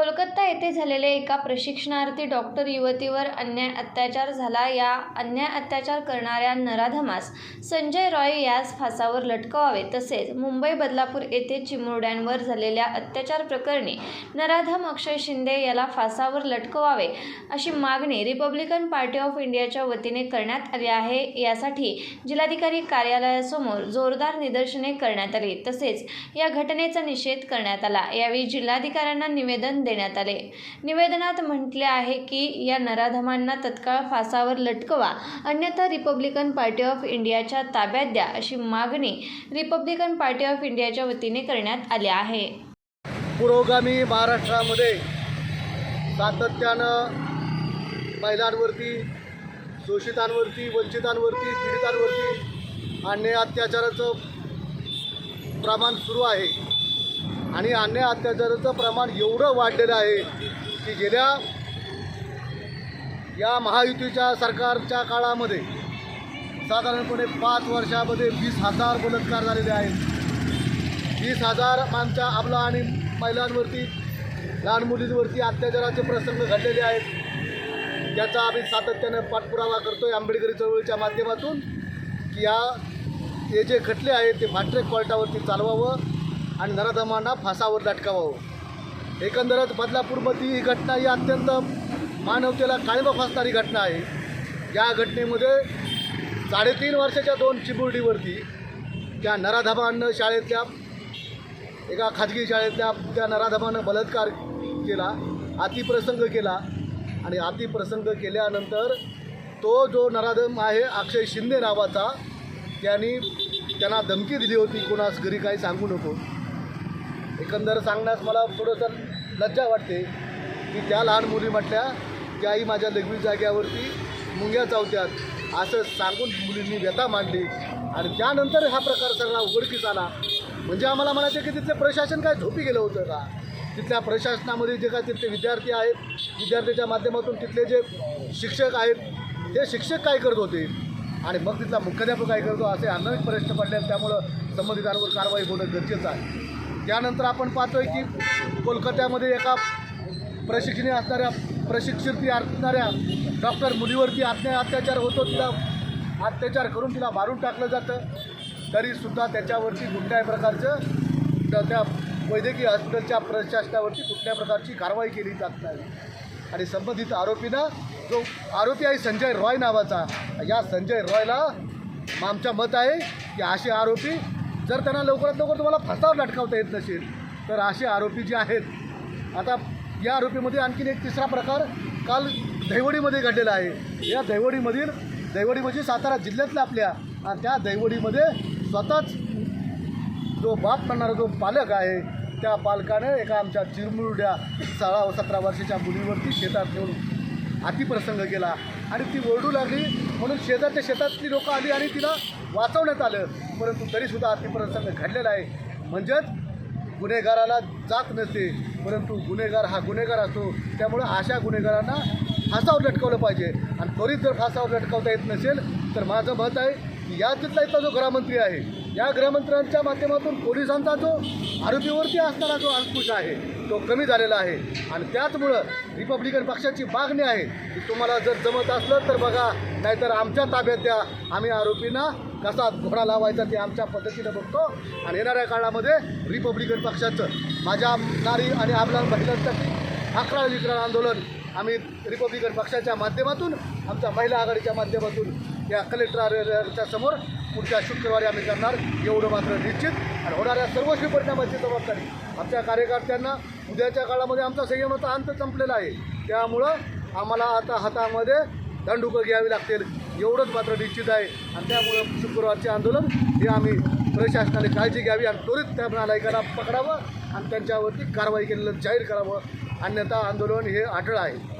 कोलकाता येथे झालेल्या एका प्रशिक्षणार्थी डॉक्टर युवतीवर अन्याय अत्याचार झाला. या अन्याय अत्याचार करणाऱ्या नराधमास संजय रॉय यास फासावर लटकवावे. तसेच मुंबई बदलापूर येथे चिमुरड्यांवर झालेल्या अत्याचार प्रकरणी नराधम अक्षय शिंदे याला फासावर लटकवावे अशी मागणी रिपब्लिकन पार्टी ऑफ इंडियाच्या वतीने करण्यात आली आहे. यासाठी जिल्हाधिकारी कार्यालयासमोर जोरदार निदर्शने करण्यात आली. तसेच या घटनेचा निषेध करण्यात आला. यावेळी जिल्हाधिकाऱ्यांना निवेदन देण्यात आले. निवेदनात म्हटले आहे की या नराधमांना तत्काळ फासावर लटकवा. अन्यथा रिपब्लिकन पार्टी ऑफ इंडियाच्या ताब्यात द्या अशी मागणी रिपब्लिकन पार्टी ऑफ इंडियाच्या वतीने करण्यात आली आहे. पुरोगामी महाराष्ट्रामध्ये सातत्यानं महिलांवरती शोषितांवरती वंचितांवरती पीडितांवरती अन्य अत्याचाराचं प्रमाण सुरू आहे. आणि अन्याय अत्याचाराचं प्रमाण एवढं वाढलेलं आहे की गेल्या या महायुतीच्या सरकारच्या काळामध्ये साधारणपणे पाच वर्षामध्ये वीस हजार बलात्कार झालेले आहेत. वीस हजार आमच्या आपला आणि महिलांवरती लहान मुलींवरती अत्याचाराचे प्रसंग घडलेले आहेत. त्याचा आम्ही सातत्याने पाठपुरावा करतो आहे आंबेडकरी चळवळीच्या माध्यमातून की या हे जे खटले आहेत ते फाट्रेक कोर्टावरती चालवावं. आणि नराधमांना फासावर लटकावावं. एकंदरच बदलापूरमध्ये ही घटना ही अत्यंत मानवतेला काळीमा फासणारी घटना आहे. या घटनेमध्ये साडेतीन वर्षाच्या दोन चिमुरडीवरती त्या नराधमानं शाळेतल्या एका खाजगी शाळेतल्या त्या नराधमानं बलात्कार केला अतिप्रसंग केला. आणि अतिप्रसंग केल्यानंतर तो जो नराधम आहे अक्षय शिंदे नावाचा त्यांनी त्यांना धमकी दिली होती. कोणास घरी काही सांगू नको. एकंदर सांगण्यास मला थोडंसं लज्जा वाटते की त्या लहान मुली म्हटल्या की आई माझ्या लघवी जाग्यावरती मुंग्या चावत्यात. असं सांगून मुलींनी व्यथा मांडली. आणि त्यानंतर हा प्रकार सगळा उघडकीस आला. म्हणजे आम्हाला म्हणायचं की तिथलं प्रशासन काय झोपी गेलं होतं का? तिथल्या प्रशासनामध्ये जे काय तिथले विद्यार्थी आहेत विद्यार्थ्याच्या माध्यमातून तिथले जे शिक्षक आहेत ते शिक्षक काय करत होते? आणि मग तिथला मुख्याध्यापक काय करतो? असे अनेक प्रश्न पडले आहेत. त्यामुळं संबंधितांवर कारवाई होणं गरजेचं आहे. त्यानंतर आपण पाहतोय की कोलकात्यामध्ये एका प्रशिक्षणी असणाऱ्या प्रशिक्षिती असणाऱ्या डॉक्टर मुलीवरती आत्म्या अत्याचार होतो तिला अत्याचार करून तिला मारून टाकलं जातं. तरीसुद्धा त्याच्यावरती कुठल्याही प्रकारचं त्या- त्या वैद्यकीय हॉस्पिटलच्या प्रशासनावरती कुठल्या प्रकारची कारवाई केली जात नाही. आणि संबंधित आरोपीनं जो आरोपी आहे संजय रॉय नावाचा या संजय रॉयला आमचं मत आहे की असे आरोपी जर त्यांना लवकरात लवकर तुम्हाला फसावर लटकावता येत नसेल तर असे आरोपी जे आहेत आता या आरोपीमध्ये आणखीन एक तिसरा प्रकार काल दैवडीमध्ये घडलेला आहे. या दैवडीमधील दैवडी म्हणजे सातारा जिल्ह्यातल्या आपल्या आणि त्या दैवडीमध्ये स्वतःच जो बाप म्हणणारा जो पालक आहे त्या पालकाने एका आमच्या चिरमुरड्या सोळा व सतरा वर्षाच्या मुलीवरती शेतात ठेवून अतिप्रसंग केला. आणि ती ओरडू लागली म्हणून शेजारच्या शेतातली लोकं आली आणि तिला वाचवण्यात आलं. परंतु तरीसुद्धा अतिप्रसंग घडलेला आहे. म्हणजेच गुन्हेगाराला जात नसते. परंतु गुन्हेगार हा गुन्हेगार असतो. त्यामुळं अशा गुन्हेगारांना फासावर लटकवलं पाहिजे. आणि त्वरित जर फासावर लटकवता येत नसेल तर माझं मत आहे की या तिथला इथला जो गृहमंत्री आहे या गृहमंत्र्यांच्या माध्यमातून पोलिसांचा जो आरोपीवरती असणारा जो अंकुश आहे तो कमी झालेला आहे. आणि त्याचमुळं रिपब्लिकन पक्षाची मागणी आहे की तुम्हाला जर जमत असलं तर बघा नाहीतर आमच्या ताब्यात द्या. आम्ही आरोपींना कसा घोडा लावायचा ते आमच्या पद्धतीनं बघतो. आणि येणाऱ्या काळामध्ये रिपब्लिकन पक्षाचं माझ्या नारी आणि आपल्या महिलांसाठी अकरा विक्रण आंदोलन आम्ही रिपब्लिकन पक्षाच्या माध्यमातून आमच्या महिला आघाडीच्या माध्यमातून या कलेक्टर समोर पुढच्या शुक्रवारी आम्ही करणार एवढं मात्र निश्चित. आणि होणाऱ्या सर्वस्वी परिणामाची जबाबदारी आमच्या कार्यकर्त्यांना उद्याच्या काळामध्ये आमचा संयमाचा अंत संपलेला आहे. त्यामुळं आम्हाला आता हातामध्ये दंडुकं घ्यावी लागतील एवढंच मात्र निश्चित आहे. आणि त्यामुळं शुक्रवारचे आंदोलन हे आम्ही प्रशासनाने काळजी घ्यावी आणि त्वरित त्या नालायकाला पकडावं आणि त्यांच्यावरती कारवाई केलेलं जाहीर करावं. अन्यथा आंदोलन हे आढळ आहे.